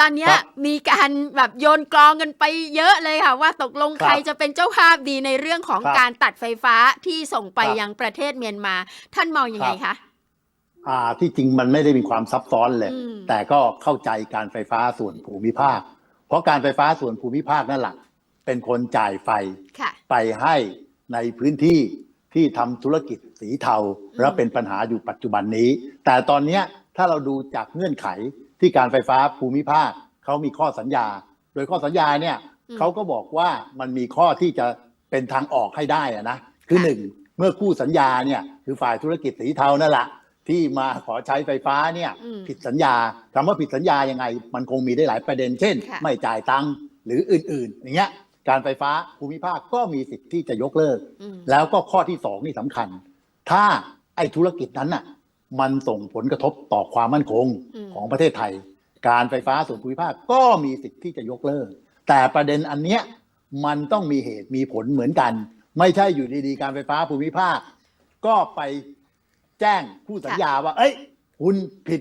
ตอนเนี้ยครับมีการแบบโยนกลองกันไปเยอะเลยค่ะ ว่าตกลงครับใครจะเป็นเจ้าภาพดีในเรื่องของครับการตัดไฟฟ้าที่ส่งไปครับยังประเทศเมียนมา ท่านมองยังไงครัคะบอ่าที่จริงมันไม่ได้มีความซับซ้อนเลยอืมแต่ก็เข้าใจการไฟฟ้าส่วนภูมิภาค เพราะการไฟฟ้าส่วนภูมิภาคนั่นแหละเป็นคนจ่ายไฟค่ะไปให้ในพื้นที่ที่ทำธุรกิจสีเทาอืมและเป็นปัญหาอยู่ปัจจุบันนี้ แต่ตอนเนี้ยถ้าเราดูจากเงื่อนไข ที่การไฟฟ้าภูมิภาคเขามีข้อสัญญา โดยข้อสัญญาเนี่ยอืมเขาก็บอกว่ามันมีข้อที่จะเป็นทางออกให้ได้อะนะคือค่ะหนึ่งเมื่อคู่สัญญาเนี่ยคือฝ่ายธุรกิจสีเทานั่นแหละที่มาขอใช้ไฟฟ้าเนี่ยอืมผิดสัญญาคำว่าผิดสัญญายังไง มันคงมีได้หลายประเด็น เช่นค่ะไม่จ่ายตังค์หรืออื่นๆ อย่างเงี้ยการไฟฟ้าภูมิภาคก็มีสิทธิ์ที่จะยกเลิกอืมแล้วก็ข้อที่สองนี่สำคัญ ถ้าไอ้ธุรกิจนั้นน่ะ มันส่งผลกระทบต่อความมั่นคงอืมของประเทศไทย การไฟฟ้าส่วนภูมิภาคก็มีสิทธิ์ที่จะยกเลิก แต่ประเด็นอันเนี้ยมันต้องมีเหตุมีผลเหมือนกัน ไม่ใช่อยู่ดีๆ การไฟฟ้าภูมิภาค ก็ไปแจ้งคู่สัญญาว่า เอ้ย คุณผิด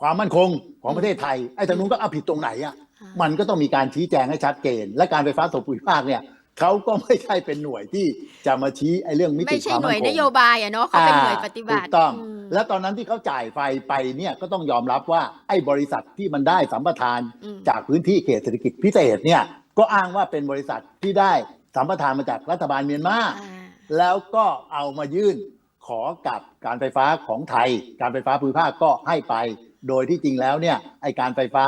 ความมั่นคงของประเทศไทยไอ้ทางนู้นก็เอาผิดตรงไหนอะอ่ามันก็ต้องมีการชี้แจงให้ชัดเจน และการไฟฟ้าส่วนภูมิภาคเนี่ย เขาก็ไม่ใช่เป็นหน่วยที่จะมาชี้ไอ้เรื่องมิติไม่ใช่ความหน่มั่วยนคงนโยบายอะเนาะเขาเป็นหน่วยปฏิบัติถูกต้องมและตอนนั้นที่เขาจ่ายไฟไปเนี่ยก็ต้องยอมรับว่าไอ้บริษัทที่มันได้สัมปทานอืมจากพื้นที่เขตเศรษฐกิจพิเศษเนี่ยก็อ้างว่าเป็นบริษัทที่ได้สัมปทานมาจากรัฐบาลเมียนมาอ่าแล้วก็เอามายื่นขอกับการไฟฟ้าของไทย การไฟฟ้าภูมิภาคก็ให้ไป โดยที่จริงแล้วเนี่ยไอการไฟฟ้า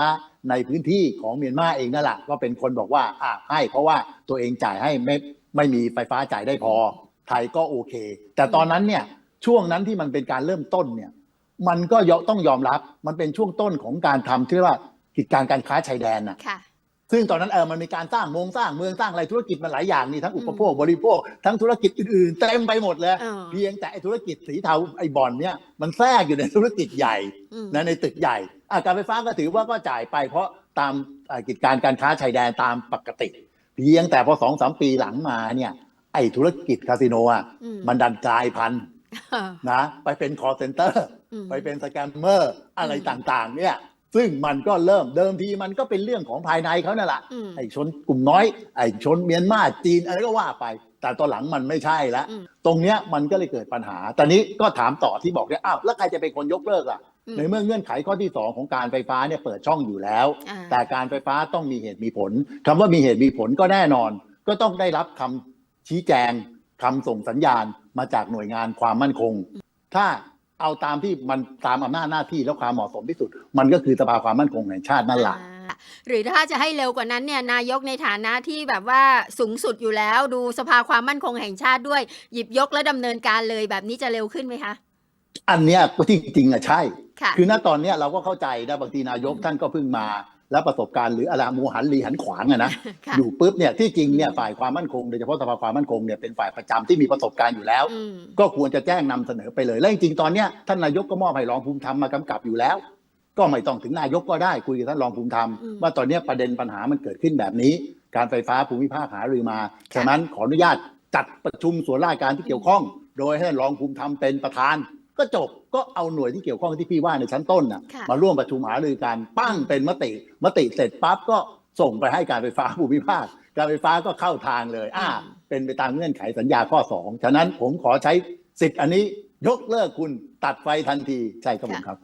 ในพื้นที่ของเมียนมาเองนั่นแหละก็เป็นคนบอกว่าอ่าให้เพราะว่าตัวเองจ่ายให้ไม่ไม่มีไฟฟ้าจ่ายได้พอ ไทยก็โอเค แต่ตอนนั้นเนี่ยช่วงนั้นที่มันเป็นการเริ่มต้นเนี่ยมันก็ยต้องยอมรับมันเป็นช่วงต้นของการทำที่เรียกว่ากิจการการค้าชายแดนน่ะ ซึ่งตอนนั้นเออมันมีการสร้างเมองสร้างเมืองสร้างอะไรธุรกิจมันหลายอย่างนี่ทั้งอุปโภคบริโภคทั้งธุรกิจอื่นๆเต็มไปหมดเลยเออเพียงแต่ไอ้ธุรกิจสีเทาไอ้บอลเนี่ยมันแทรกอยู่ในธุรกิจใหญ่อืมนะในตึกใหญ่อะการไฟฟ้าก็ถือว่าก็จ่ายไป เพราะตามอ่ากิจการการค้าชายแดนตามปกติ เพียงแต่พอสองสามปีหลังมาเนี่ยไอ้ธุรกิจคาสิโนอะอืมมันดันกลายพันธุ์เออนะไปเป็น call center อืมไปเป็นสแกมเมอร์อะไรอืมต่างๆ เนี่ย ซึ่งมันก็เริ่มเดิมทีมันก็เป็นเรื่องของภายในเขานั่นแหละอืมไอ้ชนกลุ่มน้อย ไอ้ชนเมียนมาจีนอะไรก็ว่าไป แต่ตอนหลังมันไม่ใช่แล้วอืมตรงเนี้ยมันก็เลยเกิดปัญหา ตอนนี้ก็ถามต่อที่บอกเนี่ยอ้าวแล้วใครจะเป็นคนยกเลิกล่ะอืมในเมื่อเงื่อนไขข้อที่สองของการไฟฟ้าเนี่ยเปิดช่องอยู่แล้วอ่าแต่การไฟฟ้าต้องมีเหตุมีผลคำว่ามีเหตุมีผลก็แน่นอน ก็ต้องได้รับคำชี้แจงคำส่งสัญญาณมาจากหน่วยงานความมั่นคง ถ้า เอาตามที่มันตามอำนาจหน้าที่และความเหมาะสมที่สุด มันก็คือสภาความมั่นคงแห่งชาตินั่นแหละอ่าหรือถ้าจะให้เร็วกว่านั้นเนี่ยนายกในฐานะที่แบบว่าสูงสุดอยู่แล้วดูสภาความมั่นคงแห่งชาติด้วย หยิบยกและดำเนินการเลยแบบนี้จะเร็วขึ้นไหมคะ อันเนี้ยก็ที่จริงอะใช่ค่ะคือณตอนเนี้ยเราก็เข้าใจนะบางทีนายกท่านก็เพิ่งมา แล้วประสบการณ์หรืออะไรหมูหันลีหันขวางอะนะค่ะอยู่ปุ๊บเนี่ยที่จริงเนี่ยอืมฝ่ายความมั่นคงโดยเฉพาะสภาความมั่นคงเนี่ยเป็นฝ่ายประจำที่มีประสบการณ์อยู่แล้วอืมก็ควรจะแจ้งนำเสนอไปเลยและจริงๆตอนเนี้ยท่านนายกก็มอบให้รองภูมิธรรมมากำกับอยู่แล้ว ก็ไม่ต้องถึงนายกก็ได้คุยกับท่านรองภูมิธรรมอืมว่าตอนเนี้ยประเด็นปัญหามันเกิดขึ้นแบบนี้ การไฟฟ้าภูมิภาคหารือมาฉะนั้นขออนุญาตจัดประชุมส่วนราชการที่เกี่ยวข้อง โดยให้ท่านรองภูมิธรรมเป็นประธาน ก็จบก็เอาหน่วยที่เกี่ยวข้องที่พี่ว่าในชั้นต้นน่ะค่ะ มาร่วมประชุมหารือกันปั้งเป็นมติ มติเสร็จปั๊บก็ส่งไปให้การไฟฟ้าภูมิภาค การไฟฟ้าก็เข้าทางเลย อ่าอืมเป็นไปตามเงื่อนไขสัญญาข้อสองฉะนั้นผมขอใช้สิทธิ์อันนี้ยกเลิกคุณตัดไฟทันทีใช่ครับผมครับ